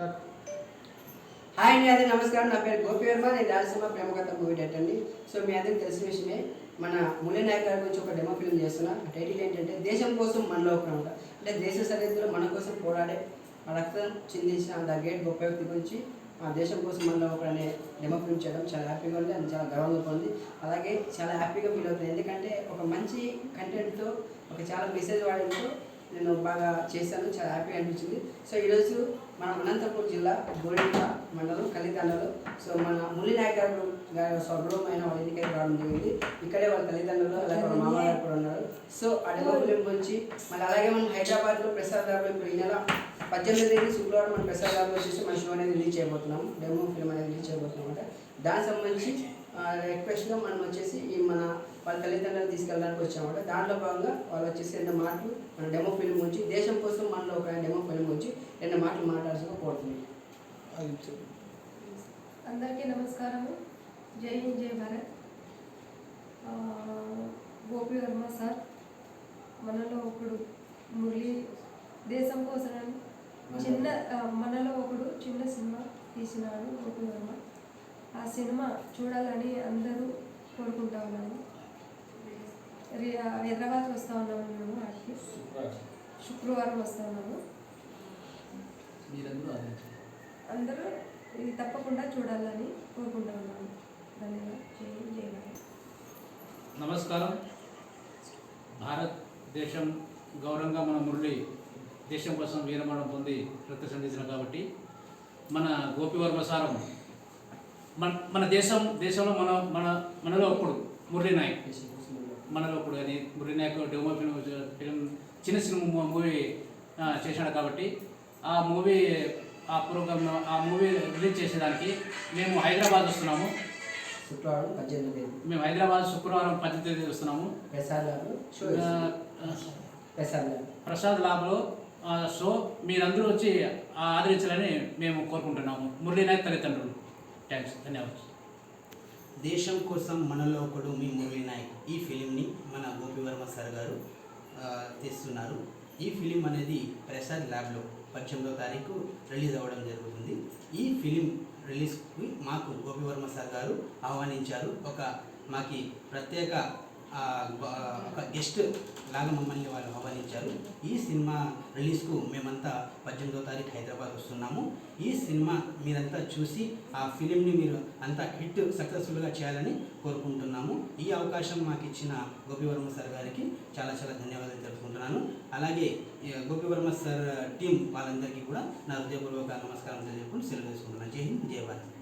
Hi అండి అదే నమస్కారం. నా పేరు గోపి వర్మ. నేను రాజసీమ ప్రేమకథ మూవీ డైరెక్టర్ అండి. సో మీ అందరికి తెలిసిన విషయమే మన మురళీ నాయక్ గారి గురించి ఒక డెమో ఫిల్మ్ చేస్తున్నా. టైటిల్ ఏంటంటే దేశం కోసం మనలో ఒక అంటే. దేశ సరిహద్దులో మన కోసం పోరాడే ఆ రక్తం చిందించిన ద గేట్ గొప్ప వ్యక్తి గురించి ఆ దేశం కోసం మనలో ఒక అనే డెమో ఫిల్మ్ చేయడం చాలా హ్యాపీగా ఉంది. అండ్ చాలా గర్వంగా ఉంది. అలాగే చాలా హ్యాపీగా ఫీల్ అవుతుంది. ఎందుకంటే ఒక మంచి కంటెంట్తో ఒక చాలా మెసేజ్ వాడడంతో నేను బాగా చేశాను చాలా హ్యాపీగా అనిపించింది. సో ఈరోజు మన అనంతపురం జిల్లా గోడింక మండలం కలితండలో. సో మన మురళీ నాయక్ గారు గారి స్వగృహమైన వాళ్ళ ఇంటికి రావడం జరిగింది. ఇక్కడే వాళ్ళ తల్లిదండ్రులు అలాగే వాళ్ళ మామగారు కూడా ఉన్నారు. సో ఆ వచ్చి ఫిలిం మళ్ళీ అలాగే మనం హైదరాబాద్లో ప్రసాద్ ల్యాబ్లో ఈ నెల పద్దెనిమిది తేదీ శుక్రవారం మన ప్రసాద్ ల్యాబ్లో వచ్చేసి మన షో అనేది రిలీజ్ చేయబోతున్నాం. డెమో ఫిల్మ్ అనేది రిలీజ్ చేయబోతున్నాం అనమాట దానికి సంబంధించి రిక్వెస్ట్గా మనం వచ్చేసి ఈ మన వాళ్ళ తల్లిదండ్రులు తీసుకెళ్ళడానికి వచ్చామన్నమాట. దాంట్లో భాగంగా వాళ్ళు వచ్చేసి రెండు మాటలు మన డెమో ఫిల్మ్ గురించి దేశం కోసం మనలో ఒక డెమో ఫిల్మ్ గురించి రెండు మాటలు మాట్లాడాల్సిన అందరికీ నమస్కారము. జై హింద్ జై భారత్. గోపి వర్మ సార్ మనలో ఒకడు మురళి దేశం కోసం చిన్న మనలో ఒకడు చిన్న సినిమా తీసినాడు గోపి వర్మ. ఆ సినిమా చూడాలని అందరూ కోరుకుంటా ఉన్నాము రి- ఆ, హైదరాబాద్ వస్తూ ఉన్నాము మేము ఆడికి శుక్రవారం. వస్తూ ఉన్నాము. మీరందరూ అదే. అందరూ ఇది తప్పకుండా చూడాలని కోరుకుంటా ఉన్నాము. ధన్యవాదాలు. నమస్కారం. భారతదేశం గౌరవంగా మన మురళి దేశం కోసం వీరమరణం పొంది రక్త సంధించిన కాబట్టి మన గోపివర్మ సారం మన మన దేశం దేశంలో మన మన మనలో ఒకడు మురళీ నాయక్. మనలో ఒకడు అని Murali Naik demo film film చిన్న సినిమా మూవీ చేశాడు కాబట్టి ఆ మూవీ ఆ ప్రోగ్రామ్ ఆ మూవీ రిలీజ్ చేసేదానికి మేము హైదరాబాద్ వస్తున్నాము. శుక్రవారం పద్దెనిమిది తేదీ. మేము హైదరాబాద్ శుక్రవారం పద్దెనిమిది తేదీ వస్తున్నాము. ప్రసాద్. ప్రసాద్ ప్రసాద్ ల్యాబ్లో ఆ, సో మీరందరూ వచ్చి ఆదరించాలని మేము కోరుకుంటున్నాము. మురళీ నాయక్ తల్లిదండ్రులు. థ్యాంక్స్. ధన్యవాదాలు. దేశం కోసం మనలో ఒకడు మీ మురళీ నాయక్. ఈ ఫిలింని మన గోపివర్మ సార్ గారు తీస్తున్నారు. ఈ ఫిలిం అనేది ప్రసాద్ ల్యాబ్లో పద్దెనిమిదో తారీఖు రిలీజ్ అవ్వడం జరుగుతుంది. ఈ ఫిలిం రిలీజ్కి మాకు గోపివర్మ సార్ గారు ఆహ్వానించారు. ఒక మాకి ప్రత్యేక ఒక గెస్ట్ లాగా మమ్మల్ని వాళ్ళు ఆహ్వానించారు. ఈ సినిమా రిలీజ్కు మేమంతా పద్దెనిమిదో తారీఖు హైదరాబాద్ వస్తున్నాము. ఈ సినిమా మీరంతా చూసి ఆ ఫిలింని మీరు అంతా హిట్ సక్సెస్ఫుల్గా చేయాలని కోరుకుంటున్నాము. ఈ అవకాశం మాకు ఇచ్చిన గోపివర్మ సార్ గారికి చాలా చాలా ధన్యవాదాలు తెలుపుకుంటున్నాను. అలాగే గోపివర్మ సార్ టీం వాళ్ళందరికీ కూడా నా హృదయపూర్వక నమస్కారం తెలియకుండా సెలవు తీసుకుంటున్నాను. జై హింద్ జై భారత్.